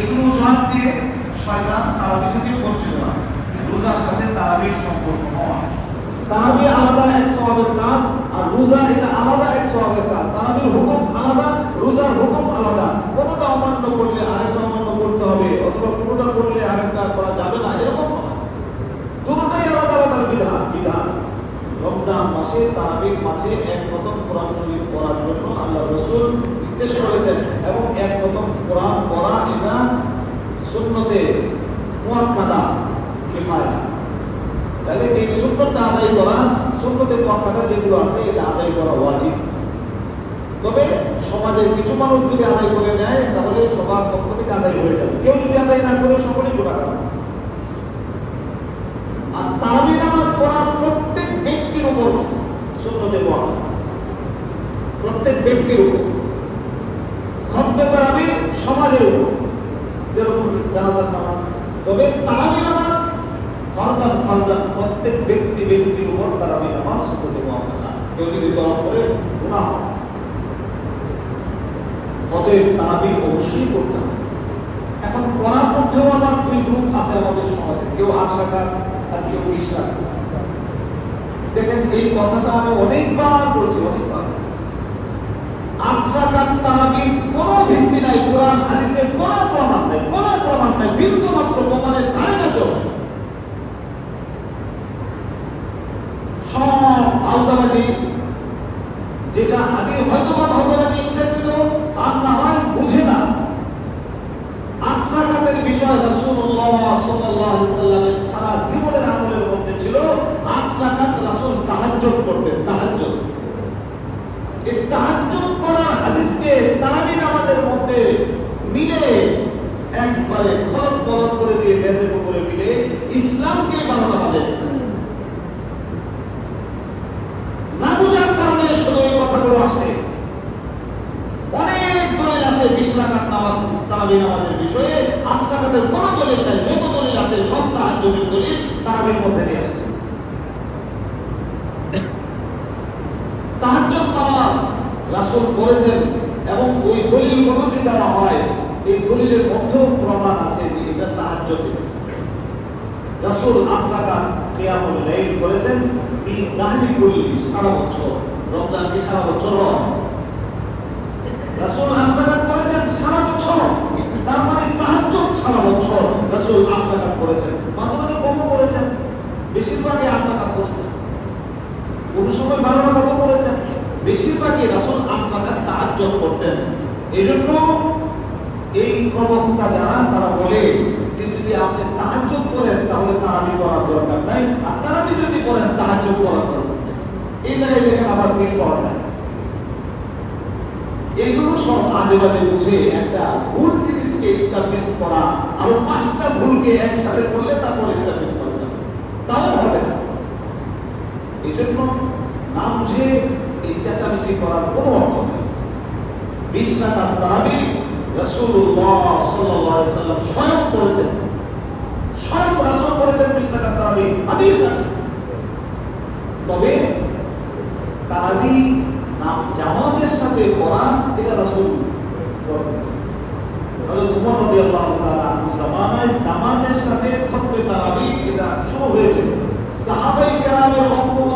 এগুলো অজুহাত দিয়ে শয়তান তারাবি থেকে বঞ্চিত হয়। রোজার সাথে তারাবির সম্পর্ক হওয়া তারাবি আলাদা এক সওয়াবের কাজ, আর রোজা এটা আলাদা এক সওয়াবের কাজ। তারাবির হুকুম আলাদা, রোজার হুকুম আলাদা। কোনোটা অমান্য করলে আরেকটা অমান্য করতে হবে, অথবা কোনোটা করলে আরেকটা করা যাবে না, এরকম নয়। দুটোটাই আলাদা আলাদা বিধান বিধান। রমজান মাসে তারাবির মাঝে এক প্রথম কোরআন শরীফ পড়ার জন্য আল্লাহ রসুল নির্দেশ করেছেন এবং এক প্রথম কোরআন পড়া এটা শূন্যতে তাহলে এই সুন্নতটা আদায় করা, সুন্নতের মুয়াক্কাদা যেগুলো আছে, এটা আদায় করা ওয়াজিব। তবে সমাজের কিছু মানুষ যদি আদায় করে নেয়, তাহলে সবার পক্ষ থেকে আদায় হয়ে যাবে। কেউ যদি আদায় না করে, সকলেই গুণাগার আর তারাবি নামাজ পড়া প্রত্যেক ব্যক্তির উপর সুন্নতে পড়া প্রত্যেক ব্যক্তির উপর খদ্মে তারাবি সমাজের উপর যেরকম জানাজার নামাজ। তবে তারাবি নামাজ ফারদান ফারদান প্রত্যেক ব্যক্তি, ব্যক্তির উপর তারাবি নামাজ সুন্নতে পড়া কেউ যদি তরফ করে গুণা হয়। অতএব তারাবি অবশ্যই করতে হবে। এখন পড়ার মধ্যেও আবার দুই গ্রুপ আছে আমাদের সমাজে। কেউ আট রাখা আর কেউ বিশ রাখা দেখেন, এই কথাটা আমি অনেকবার বলছি, অনেকবার। আট রাখার তারাবির কোনো ভিত্তি নাই কোরআন হাদিসের কোনো প্রমাণ নাই কোনো প্রমাণ নাই বিন্দু মাত্র প্রমাণের ধারে কাছে সব আলতাবাজি যেটা আগে হয়তো বা ভগবানের ইচ্ছাকৃত আর না হয় বুঝে না আত্মাকাতের বিষয় রাসূলুল্লাহ সাল্লাল্লাহু আলাইহি সাল্লামের সারা জীবনের আমলের মধ্যে ছিল আত্মাকাত রাসূল তাহাজ্জুদ করতেন তাহাজ্জুদ এই তাহাজ্জুদ করার হাদিসকে তারাবি নামাজের মধ্যে মিলে একবারে খলক বলক করে দিয়ে মেজে করে মিলে ইসলামকে বানানো বাদে না বুঝার কারণে শুধু এই কথাগুলো আসে অনেক দলিল আছে বিশ রাকাত নামাজ তারাবি নামাজের বিষয়ে আট রাকাতের কোনো দলিল নাই যত দলিল আছে সব তাহাজ্জুদের দলিল তারাবির মধ্যে নিয়ে আসছে। করেছেন এবং ওই দেওয়া হয়, এই দলিলের মধ্যেও প্রমাণ আছে যে এটা সারা বছর, রমজান কি সারা বছর করেছেন সারা বছর। তার মানে তাহাজ্জুদ সারা বছর, রাসূল আত্মঘাত করেছেন মাঝে মাঝে কম করেছেন বেশিরভাগই করেছেন কোন সময় বেশিরভাগই রাসূল করতেন। এজন্য এই প্রবক্তা যারা, তারা বলে যে যদি আপনি করেন, তাহলে তারাবি করার দরকার নাই। আর তারাবি যদি করেন, তাহাজ্জুদ করার দরকার এই জায়গায় দেখেন আবার মিল পাওয়া যায় এগুলো সব আজে বাজে বুঝে একটা ভুল জিনিসকে এস্টাবলিশ করা, আর পাঁচটা ভুলকে একসাথে করলে তারপর এস্টাবলিশ করা যাবে তাও হবে না এই জন্য না বুঝে এই চেঁচামেচি করার কোনো অর্থ নেই। বিশ রাকাত তারাবি সাল্লাম স্বয়ং করেছেন স্বয়ং করেছেন তারাবি আছে। তবে তারাবি নাম জামাতের সাথে পড়া এটা রাসূল সাথে এটা শুরু হয়েছে। সাহাবাই কেরামের ঐক্যমতের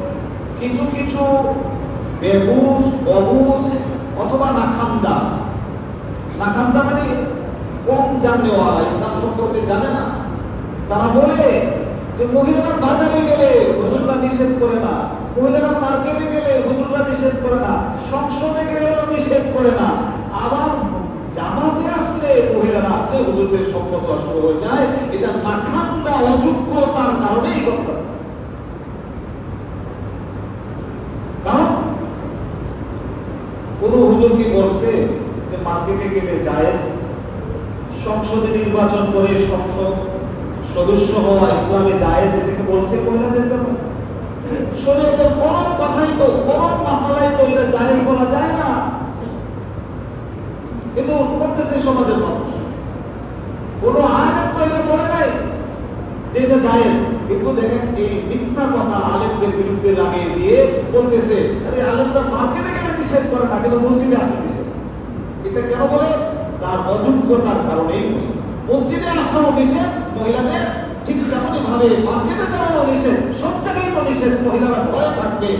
কিছু কিছু বেবুজ অবুজ অথবা নাখান্দা নাখান্দা মানে কম জানেওয়ালা ইসলাম সম্পর্কে জানে না। তারা বলে যে মহিলারা বাজারে গেলে হুজুররা নিষেধ করে না। মহিলারা মার্কেটে গেলে হুজুররা নিষেধ করে না। সংসদে গেলেও নিষেধ করে না। আবার জামাতে আসলে মহিলারা আসলে হুজুরদের সম্পর্ক শুরু হয়ে যায়। এটা নাখান্দা অযোগ্যতার কারণেই কথা কারণ কোন কি বলছে যে মার্কেটে গেলে জায়েজ, সংসদে নির্বাচন করে সংসদ সদস্য হওয়া ইসলামে জায়েজ এটাকে বলছে মহিলাদের জন্য শরীয়তের কোন কথাই তো কোন মাসালাই তো এটা জায়েজ বলা যায় না। কিন্তু করতেছে সমাজের মানুষ। কোন আলেম তো এটা বলে নাই যে এটা জায়েজ। কিন্তু দেখেন এই মিথ্যা কথা আলেমদের বিরুদ্ধে লাগিয়ে দিয়ে বলতেছে, আরে আলেমরা মার্কেটে গেলে নিষেধ করে তাকে তো মসজিদে আসতে দিছে। এটা কেন বলে? তার অযোগ্যতার কারণেই বলে। মসজিদে আসাও নিষেধ, মহিলাদের ঠিক তেমনই ভাবে মার্কেটে যাওয়াও নিষেধ, সব জায়গায় তো নিষেধ, মহিলারা ভয়ে থাকবে।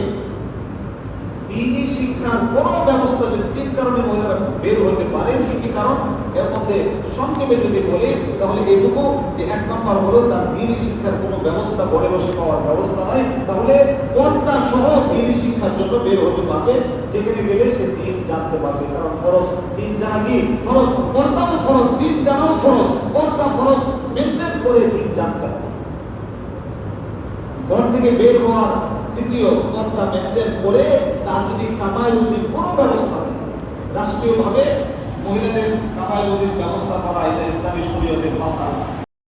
শিক্ষার কোন ব্যবস্থা যদি তিন কারণে মহিলারা বের হতে পারে কি কারণ? এর মধ্যে সংক্ষেপে যদি বলি, তাহলে এটুকু যে এক নম্বর হলো তার দিনই শিক্ষার কোনো ব্যবস্থা ঘরে বসে পাওয়ার ব্যবস্থা নাই। তাহলে পর্দা সহ দিনই শিক্ষার জন্য বের হতে পারবে। যেখানে গেলে সে দিন জানতে পারবে, কারণ ফরজ দিন জানা কি? ফরজ পর্দাও ফরজ, দিন জানাও ফরজ। পর্দা ফরজ মেনটেন করে দিন জানতে হবে। ঘর থেকে বের হওয়ার দ্বিতীয় পর্দা মেনটেন করে তার যদি কামাই রুজির কোনো ব্যবস্থা রাষ্ট্রীয়ভাবে মহিলাদের কামাই রুজির ব্যবস্থা করা এটা ইসলামী শরীয়তের মাসাল।